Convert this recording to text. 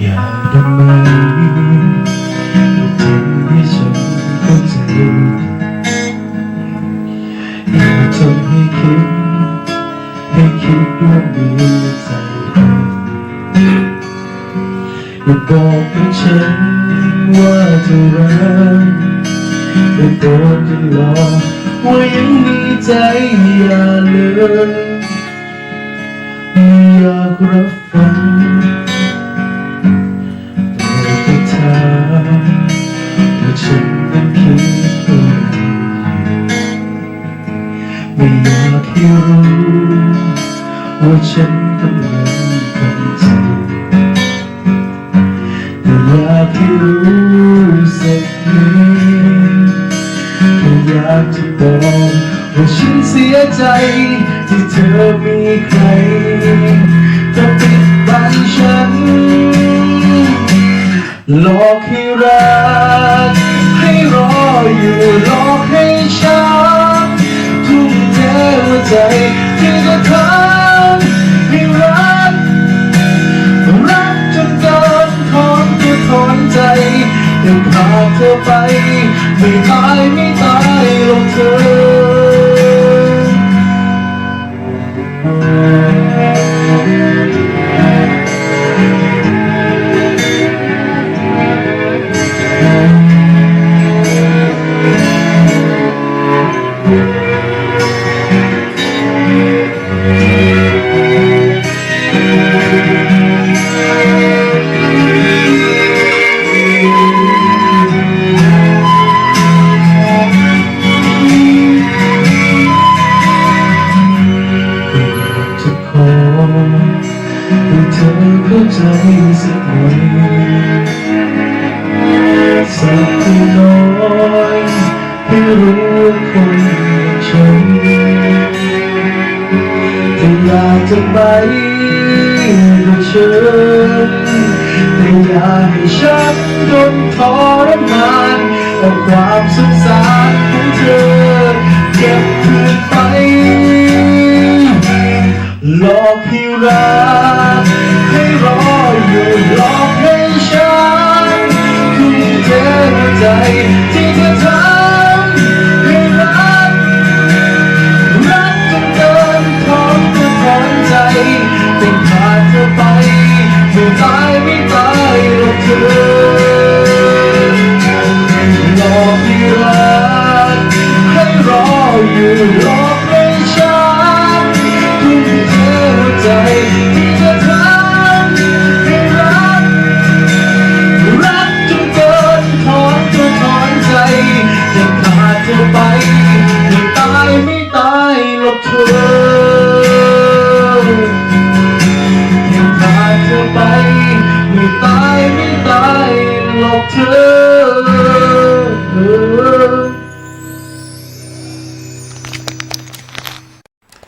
อย่าทำไมทำให้ฉันเข้าใจอย่าทำให้คิด ให้คิดว่ามีใจอย่าบอกกับฉันว่าจะรักอย่าโดนจะหลอกว่ายังมีใจอย่าเลยไม่อยากรับฟัง รู้ว่าฉันกำลังทำใจแต่อยากให้รู้สักนิดแค่อยากจะบอกว่าฉันเสียใจที่เธอมีใครต้องปิดบังฉันหลอกให้รัก ให้รออยู่หลอกให้ฉัน ใจที่จะทำให้รัก รักจนเกินทนตัวทนใจยังพาเธอไป ไม่ตายไม่ตาย เข้าใจสักหน่อยสักน้อยให้รู้ว่าคนอย่างฉันจะอยากจะไปกับฉันแต่อย่าให้ฉันโดนทรมานเอาความสงสารของเธอเก็บคืนไป หลอกให้รักให้รออยู่หลอกให้ฉันคุณเจอใจที่เธอทำให้รักรักจนเกินทนจะทนใจเป็นขาดเธอไปไม่ตายไม่ตายหรอกเธอหลอกให้รักให้รออยู่